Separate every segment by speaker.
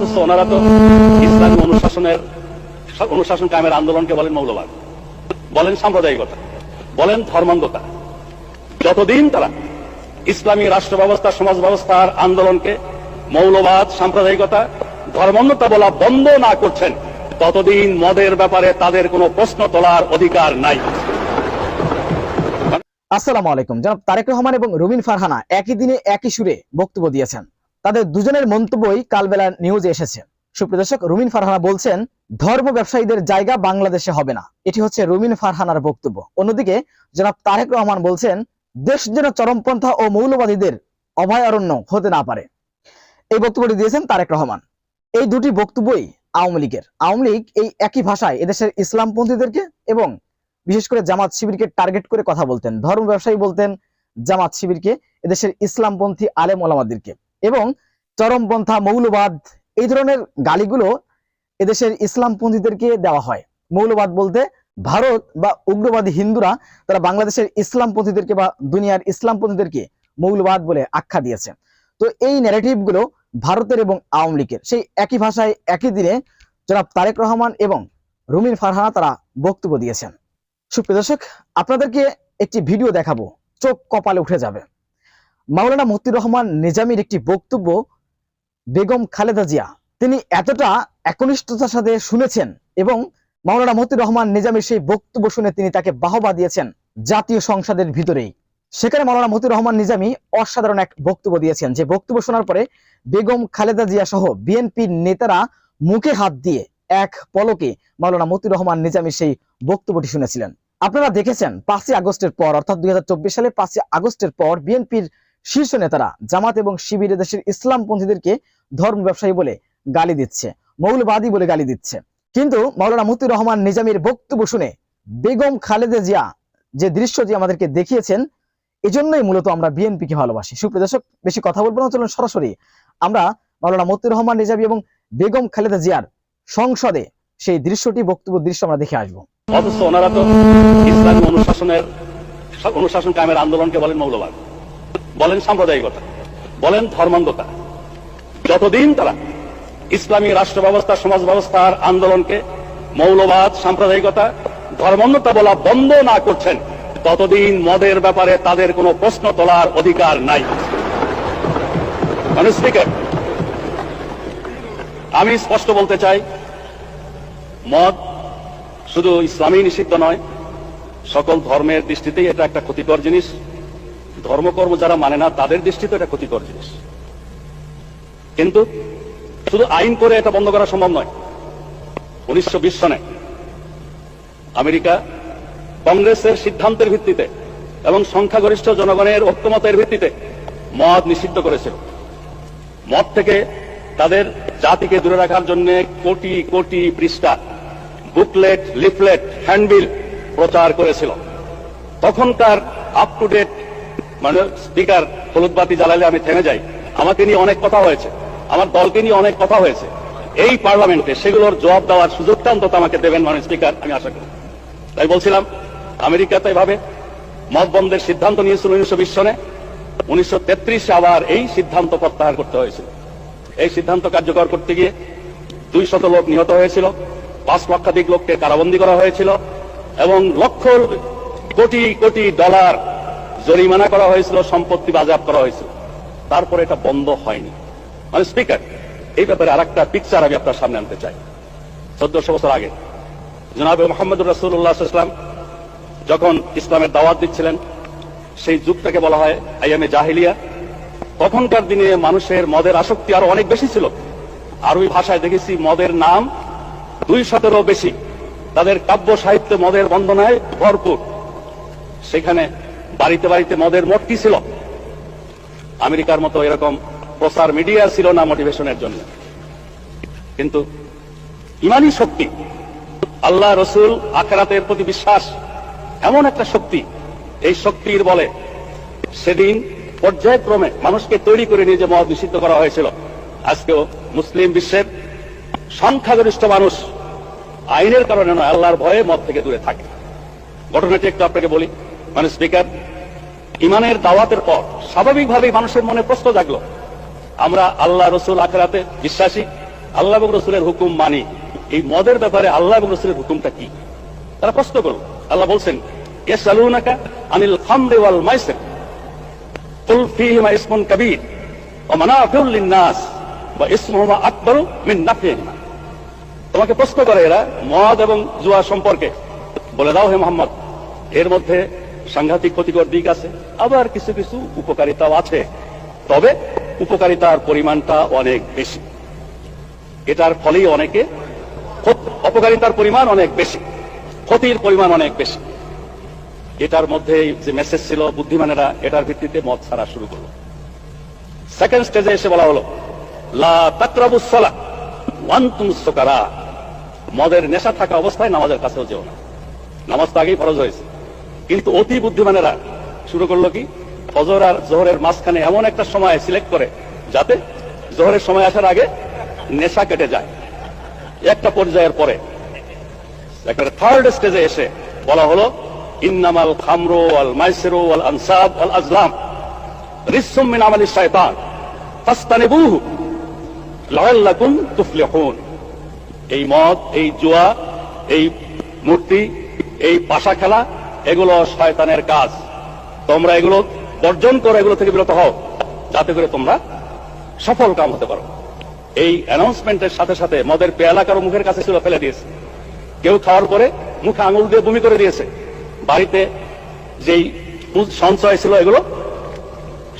Speaker 1: অথচ ওনারা তো ইসলামী অনুশাসনের অনুশাসন কায়েমের আন্দোলনকে বলেন মৌলবাদ। বলেন সাম্প্রদায়িকতা। বলেন ধর্মান্ধতা। যতদিন তারা ইসলামী রাষ্ট্র ব্যবস্থা, সমাজ ব্যবস্থার আন্দোলনকে মৌলবাদ, সাম্প্রদায়িকতা, ধর্মান্ধতা বলা বন্ধ না করছেন, ততদিন মদের ব্যাপারে তাদের কোনো প্রশ্ন তোলার অধিকার নাই।
Speaker 2: আসসালামু আলাইকুম। জনাব তারেক রহমান এবং রুবিন ফারহানা একই দিনে একই সুরে বক্তব্য দিয়েছেন। তাদের দুজনের মন্তব্যই কালবেলা নিউজে এসেছে। সুপ্রদর্শক রুমিন ফারহানা বলছেন, ধর্ম ব্যবসায়ীদের জায়গা বাংলাদেশে হবে না। এটি হচ্ছে রুমিন ফারহানার বক্তব্য। অন্যদিকে, জনাব তারেক রহমান বলছেন, দেশ যেন চরমপন্থা ও মৌলবাদীদের অভয়ারণ্য হতে না পারে। এই বক্তব্যটি দিয়েছেন তারেক রহমান। এই দুটি বক্তব্যই আওয়ামী লীগের। আওয়ামী লীগ এই একই ভাষায় এদেশের ইসলামপন্থীদেরকে এবং বিশেষ করে জামাত শিবিরকে টার্গেট করে কথা বলতেন। ধর্ম ব্যবসায়ী বলতেন, জামাত শিবিরকে, এদেশের ইসলামপন্থী আলেম ওলামাদেরকে। এবং চরমপন্থা মৌলবাদ, এই ধরনের গালিগুলো এদেশের ইসলামপন্থীদেরকে দেওয়া হয়। মৌলবাদ বলতে ভারত বা উগ্রবাদী হিন্দুরা তারা বাংলাদেশের ইসলামপন্থীদেরকে বা দুনিয়ার ইসলামপন্থীদেরকে মৌলবাদ বলে আখ্যা দিয়েছে। তো এই ন্যারেটিভগুলো ভারতের এবং আওয়ামী লীগের, সেই একই ভাষায় একই দিনে জনাব তারেক রহমান এবং রুমিন ফারহানা তারা বক্তব্য দিয়েছেন। সুপ্রিয় দর্শক, আপনাদেরকে একটি ভিডিও দেখাবো, চোখ কপালে উঠে যাবে। মাওলানা মতিউর রহমান নিজামীর একটি বক্তব্য, বেগম খালেদা জিয়া। তিনি এতটা একনিষ্ঠতার সাথে শুনেছেন এবং মাওলানা মতিউর রহমান নিজামীর সেই বক্তব্য শুনে তিনি তাকে বাহবা দিয়েছেন জাতীয় সংসদের ভিতরেই। সেখানে মাওলানা মতিউর রহমান নিজামী অসাধারণ এক বক্তব্য দিয়েছেন। যে বক্তব্য শোনার পরে বেগম খালেদা জিয়া সহ বিএনপির নেতারা মুখে হাত দিয়ে এক পলকে মাওলানা মতিউর রহমান নিজামী সেই বক্তব্যটি শুনেছিলেন। আপনারা দেখেছেন পাঁচই আগস্টের পর, অর্থাৎ দুই হাজার চব্বিশ সালে পাঁচই আগস্টের পর বিএনপির শীর্ষ নেতারা জামাত এবং শিবিরে দেশের ইসলামপন্থীদেরকে ধর্ম ব্যবসায়ী বলে গালি দিচ্ছে, মৌলবাদী বলে গালি দিচ্ছে। কিন্তু মাওলানা মতিউর রহমান নিজামীর বক্তব্য শুনে বেগম খালেদা জিয়া যে দৃশ্যটি আমাদেরকে দেখিয়েছেন, এজন্যই মূলত আমরা বিএনপিকে ভালোবাসি। সুপ্রদর্শক বেশি কথা বলব না, চলুন সরাসরি। আমরা মাওলানা মতিউর রহমান নিজামী এবং বেগম খালেদা জিয়ার সংসদে সেই দৃশ্যটি, বক্তব্য, দৃশ্য আমরা দেখে আসব।
Speaker 1: অথচ ওনারা তো ইসলামী অনুশাসনের, অনুশাসন কায়েমের আন্দোলনকে বলেন মৌলবাদ। বলেন সাম্প্রদায়িকতা, বলেন ধর্মান্ধতা। যতদিন তারা ইসলামী রাষ্ট্র ব্যবস্থা সমাজ ব্যবস্থার আন্দোলনকে মৌলবাদ, সাম্প্রদায়িকতা, ধর্মান্ধতা বলা বন্ধ না করছেন, ততদিন মদের ব্যাপারে তাদের কোনো প্রশ্ন তোলার অধিকার নাই। মানে স্পিকার আমি স্পষ্ট বলতে চাই, মদ শুধু ইসলামী নিষিদ্ধ নয়, সকল ধর্মের দৃষ্টিতেই এটা একটা ক্ষতিকর জিনিস। ধর্মকর্ম যারা মানে না, তাদের দৃষ্টিতে এটা ক্ষতিকর জিনিস। কিন্তু শুধু আইন করে এটা বন্ধ করা সম্ভব নয়। উনিশশো সনে আমেরিকা কংগ্রেসের সিদ্ধান্তের ভিত্তিতে এবং সংখ্যাগরিষ্ঠ জনগণের ঐক্যমতের ভিত্তিতে মদ নিষিদ্ধ করেছিল। মদ থেকে তাদের জাতিকে দূরে রাখার জন্য কোটি কোটি পৃষ্ঠা, বুকলেট, লিফলেট, হ্যান্ডবিল প্রচার করেছিল। তখনকার আপ টু ডেট মানে স্পিকার, হলুদ বাতি জ্বালালে আমি থেমে যাই। আমাকে নিয়ে অনেক কথা হয়েছে। আমার দলকে নিয়ে অনেক কথা হয়েছে। এই পার্লামেন্টে সেগুলোর জবাব দেওয়ার সুযোগটা অন্তত আমাকে দেবেন মানে স্পিকার, আমি আশা করি। তাই বলছিলাম, আমেরিকাতে এভাবে মত বন্ধের সিদ্ধান্ত নিয়েছিল উনিশশো বিশ সনে। উনিশশো তেত্রিশে আবার এই সিদ্ধান্ত প্রত্যাহার করতে হয়েছিল। এই সিদ্ধান্ত কার্যকর করতে গিয়ে দুই শত লোক নিহত হয়েছিল, পাঁচ লক্ষাধিক লোককে কারাবন্দী করা হয়েছিল এবং লক্ষ কোটি কোটি ডলার জরিমানা করা হয়েছিল, সম্পত্তি বাজেয়াপ্ত করা হয়েছিল। তারপরে এটা বন্ধ হয়নি। মানে স্পিকার এই ব্যাপারে আর একটা পিকচার আমি আপনার সামনে আনতে চাই। চোদ্দশো বছর আগে, জনাবে মোহাম্মদ রসুল্লাহাম যখন ইসলামের দাওয়াত দিচ্ছিলেন, সেই যুগটাকে বলা হয় আইএমএ জাহিলিয়া। তখনকার দিনে মানুষের মদের আসক্তি আরও অনেক বেশি ছিল। আরবি ভাষায় দেখেছি, মদের নাম দুই শতেরও বেশি। তাদের কাব্য সাহিত্য মদের বন্দনায় ভরপুর। সেখানে বাড়িতে বাড়িতে মদের মটকি ছিল। আমেরিকার মতো এরকম প্রচার মিডিয়া ছিল না মোটিভেশনের জন্য। কিন্তু ইমানি শক্তি, আল্লাহ রসুল আখেরাতের প্রতি বিশ্বাস, এমন একটা শক্তি, এই শক্তির বলে সেদিন পর্যায়ক্রমে মানুষকে তৈরি করে নিয়ে যে মদ নিষিদ্ধ করা হয়েছিল, আজকেও মুসলিম বিশ্বের সংখ্যাগরিষ্ঠ মানুষ আইনের কারণে নয়, আল্লাহর ভয়ে মদ থেকে দূরে থাকে। ঘটনাটি একটু আপনাকে বলি। মানে স্পিকার, ইমানের দাওয়াতের পর স্বাভাবিকভাবেই মানুষের মনে প্রশ্ন জাগলো। আমরা আল্লাহ রসুল আখরাতে বিশ্বাসী, আল্লাহ এবং রসুলের হুকুম মানি। এই মদের ব্যাপারে আল্লাহ এবং রসুলের হুকুমটা কি? তারা প্রশ্ন করল। আল্লাহ বলছেন ইয়াসালুনাকা আনিল খামরি ওয়াল মাইসির। কুল ফীহিমা ইসমুন কাবীর ওয়া মানাফিউল লিন-নাস ওয়া ইসমুহুমা আকবারু মিন নাফিহিমা তোমাকে প্রশ্ন করে এরা মদ এবং জুয়া সম্পর্কে। বলে দাও হে মোহাম্মদ, এর মধ্যে সাংঘাতিক ক্ষতিকর দিক আছে, আবার কিছু কিছু উপকারিতাও আছে। তবে উপকারিতার পরিমাণটা অনেক বেশি। এটার ফলেই অনেকে অপকারিতার পরিমাণ অনেক বেশি, ক্ষতির পরিমাণ অনেক বেশি। এটার মধ্যে যে মেসেজ ছিল বুদ্ধিমানেরা, এটার ভিত্তিতে মদ ছাড়া শুরু করল। সেকেন্ড স্টেজে এসে বলা হলো, লা তাকরাবুস সালাহ ওয়ান্তুম সুকারা। মদের নেশা থাকা অবস্থায় নামাজের কাছেও যেও না। নামাজ তো আগেই ফরজ হয়েছে। কিন্তু অতি বুদ্ধিমানেরা শুরু করল কি? ফজর আর জোহরের মাঝখানে এমন একটা সময় সিলেক্ট করে যাতে জোহরের সময় আসার আগে নেশা কেটে যায়। একটা পর্যায়ের পরে একটা থার্ড স্টেজে এসে বলা হলো, ইন্নামাল খামরো আল মাইসেরো আল আনসাব আল আজলাম। রিসুম মিন আমালি শায়তান এই মদ, এই জুয়া, এই মূর্তি, এই পাশা খেলা এগুলো শয়তানের কাজ। তোমরা এগুলো বর্জন করো এগুলো থেকে বিরত হও, যাতে করে তোমরা সফল কাম হতে পারো। এই অ্যানাউন্সমেন্টের সাথে সাথে মদের পেয়ালা কারও মুখের কাছে ছিল, ফেলে দিয়েছে। কেউ খাওয়ার পরে মুখে আঙুল দিয়ে বমি করে দিয়েছে। বাড়িতে যেই সঞ্চয় ছিল এগুলো,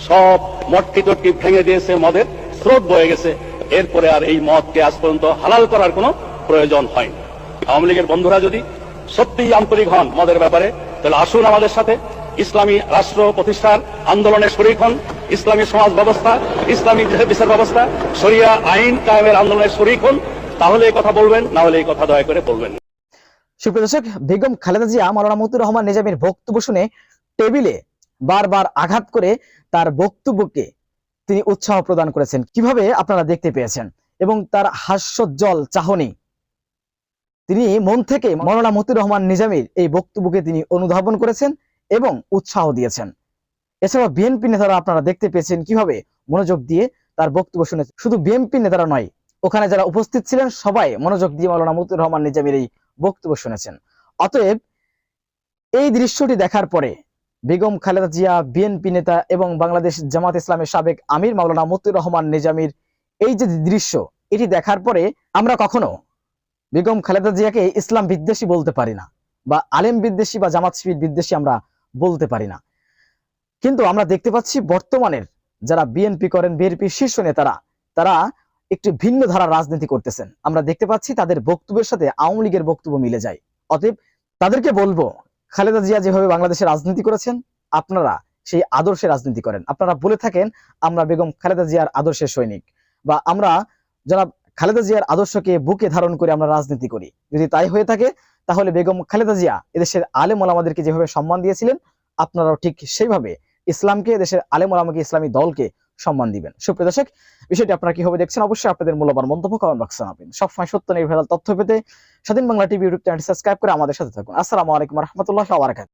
Speaker 1: সব মটকি টটকি ভেঙে দিয়েছে, মদের স্রোত বয়ে গেছে। এরপরে আর এই মদকে আজ পর্যন্ত হালাল করার কোনো প্রয়োজন হয়নি। আওয়ামী লীগের বন্ধুরা যদি সত্যিই আন্তরিক হন মদের ব্যাপারে তাহলে আসুন আমাদের সাথে। ইসলামী রাষ্ট্র প্রতিষ্ঠার আন্দোলনে শরিক হন। ইসলামী সমাজ ব্যবস্থা, ইসলামী বিচার ব্যবস্থা, শরিয়া আইন কায়েমের আন্দোলনে শরিক হন। তাহলে এই কথা বলবেন, না হলে এই কথা দয়া করে বলবেন
Speaker 2: সুপ্রিয় দর্শক, বেগম খালেদা জিয়া মতুর রহমান নিজামীর বক্তব্য শুনে টেবিলে বারবার আঘাত করে তার বক্তব্যকে তিনি উৎসাহ প্রদান করেছেন। কীভাবে আপনারা দেখতে পেয়েছেন? এবং তার হাস্যোজ্জ্বল চাহনি তিনি মন থেকে মাওলানা মতিউর রহমান নিজামীর এই বক্তব্যকে তিনি অনুধাবন করেছেন এবং উৎসাহ দিয়েছেন। এছাড়া বিএনপি নেতারা আপনারা দেখতে পেয়েছেন কীভাবে মনোযোগ দিয়ে তার বক্তব্য শুনেছেন শুধু বিএনপি নেতারা নয়, ওখানে যারা উপস্থিত ছিলেন সবাই মনোযোগ দিয়ে মাওলানা মতিউর রহমান নিজামীর এই বক্তব্য শুনেছেন। অতএব এই দৃশ্যটি দেখার পরে বেগম খালেদা জিয়া, বিএনপি নেতা এবং বাংলাদেশ জামাত ইসলামের সাবেক আমির মাওলানা মতিউর রহমান নিজামীর এই যে দৃশ্য, এটি দেখার পরে আমরা কখনো বেগম খালেদা জিয়াকে ইসলাম বিদ্বেষী বলতে পারি না বা আলেম বিদ্বেষী বা জামাত শিবির বিদ্বেষী আমরা বলতে পারি না। কিন্তু আমরা দেখতে পাচ্ছি বর্তমানের যারা বিএনপি করেন, বিএনপি শীর্ষ নেতারা, তারা একটি ভিন্ন ধারার রাজনীতি করতেছেন। আমরা দেখতে পাচ্ছি তাদের বক্তব্যের সাথে আওয়ামী লীগের বক্তব্য মিলে যায়। অতএব তাদেরকে বলব, খালেদা জিয়া যেভাবে বাংলাদেশে রাজনীতি করেছেন, আপনারা সেই আদর্শে রাজনীতি করেন। আপনারা বলে থাকেন, আমরা বেগম খালেদা জিয়ার আদর্শের সৈনিক বা আমরা জনাব খালেদা জিয়ার আদর্শকে বুকে ধারণ করে আমরা রাজনীতি করি। যদি তাই হয়ে থাকে, তাহলে বেগম খালেদা জিয়া এদেশের আলেম ওলামাদেরকে যেভাবে সম্মান দিয়েছিলেন, আপনারাও ঠিক সেইভাবে ইসলামকে, দেশের আলেম ওলামাকে, ইসলামী দলকে সম্মান দিবেন। সুপ্রিয় দর্শক, বিষয়টি আপনারা কীভাবে দেখছেন অবশ্যই আপনাদের মূল্যবান মন্তব্য কমেন্ট বক্সে জানাবেন। সবসময় সত্য, নির্ভেজাল তথ্য পেতে স্বাধীন Bangla TV YouTube channel subscribe করে আমাদের সাথে থাকুন। আসসালামু আলাইকুম রহমতুল্লাহ